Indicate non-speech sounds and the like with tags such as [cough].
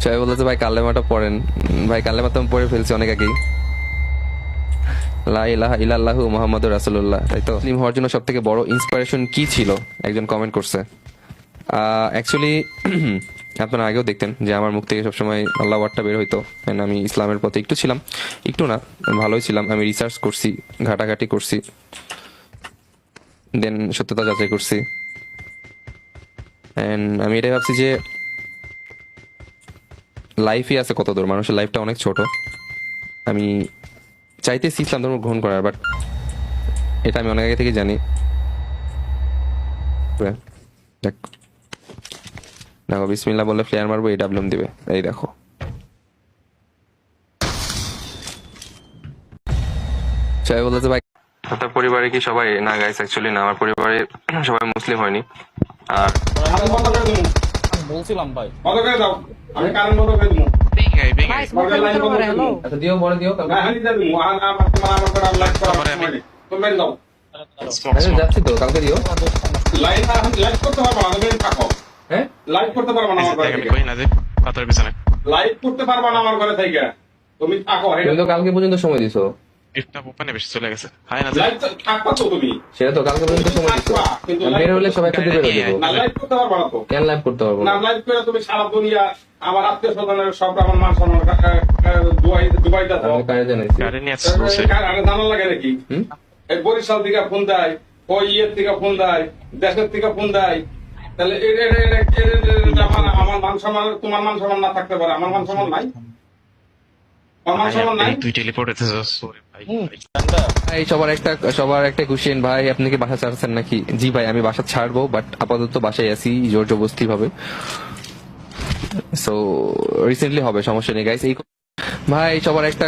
সবাই বলতেছে, ভাই কালেমাটা পড়েন। ভাই কালেমা তো পড়ে ফেলছি অনেক আগেই। লা ইলাহা ইল্লাল্লাহু মুহাম্মাদুর রাসূলুল্লাহ। তাই তো? মুসলিম হওয়ার জন্য সব থেকে বড় ইন্সপিরেশন কি ছিল? একজন কমেন্ট করছে। অ্যাকচুয়ালি [clears throat] আপনারা আগেও দেখতেন যে আমার মুখ থেকে সবসময় আল্লাহ ওয়ার্ডটা বের হইতো। And আমি ইসলামের পথে একটু ছিলাম। একটু না, ভালোই ছিলাম। আমি রিসার্চ করছি, ঘাটাঘাটি করছি। দেন সত্যতা যাচাই করছি। অ্যান্ড আমি এটাই ভাবছি যে লাইফই আছে কত দূর? মানুষের লাইফটা অনেক ছোট। আমি চাইতেছি ইসলাম ধর্ম গ্রহণ করার বাট এটা আমি অনেক আগে থেকে জানি। দেখ। দেখো বিসমিল্লা বললে ফ্লেয়ার মারবো, এই ডাবলুম দিবে। এই দেখো। সবাই বলতেছে, ভাই আপনার পরিবারে কি সবাই না গাইস অ্যাকচুয়ালি না, আমার পরিবারে সবাই মুসলিম হয়নি। আর বলছিলাম ভাই। বন্ধ করে দাও? আমি করে দেবো আচ্ছা দিও দিও বের দাও। আচ্ছা, যাচ্ছি তো কালকে দিও। আর করতে পারব না তুমি থাকো। হ্যাঁ? লাইট করতে পারব না আমার ঘরে থেকে। পাথরের পিছনে। লাইট করতে পারব না আমার ঘরে থেকে। তুমি থাকো তুমি তো কালকে পর্যন্ত সময় দিছো। ইটটা ওপেনে বেশি চলে গেছে। হাই না থাকবা তো তুমি। সেটা তো কালকে পর্যন্ত সময় দিছো থাকবা, কিন্তু আমি বের হলে সব একসাথে বের হয়ে না যাব করতে পারব না তো। কেন লাইভ করতে পারব? না না করে তুমি সারা দুনিয়া আমার আত্মীয় স্বজনের সব আমার মান সম্মান দুবাই দুবাইতে থাকো কারে জানাইছি গাড়ি নিয়ে আসছে বলছে জানা লাগে নাকি? এই বরিশাল থেকে ফোন দেয় ওই ইয়ের থেকে ফোন দেয় দেশের থেকে ফোন দেয়। তাহলে আমার মান সম্মান তোমার মান সম্মান না থাকতে পারে। আমার মান সম্মান নাই আমার মান সম্মান নাই তুই টেলিপোর্ট ভাই ভাই। ভাই সবার একটা সবার একটা কোশ্চেন ভাই আপনি কি বাসা ছাড়ছেন নাকি? জি ভাই আমি বাসা ছাড়বো বাট আপাতত বাসায় আছি জোর জবস্তি ভাবে। সো রিসেন্টলি হবে সমস্যা নেই গাইস এই ভাই সবার একটা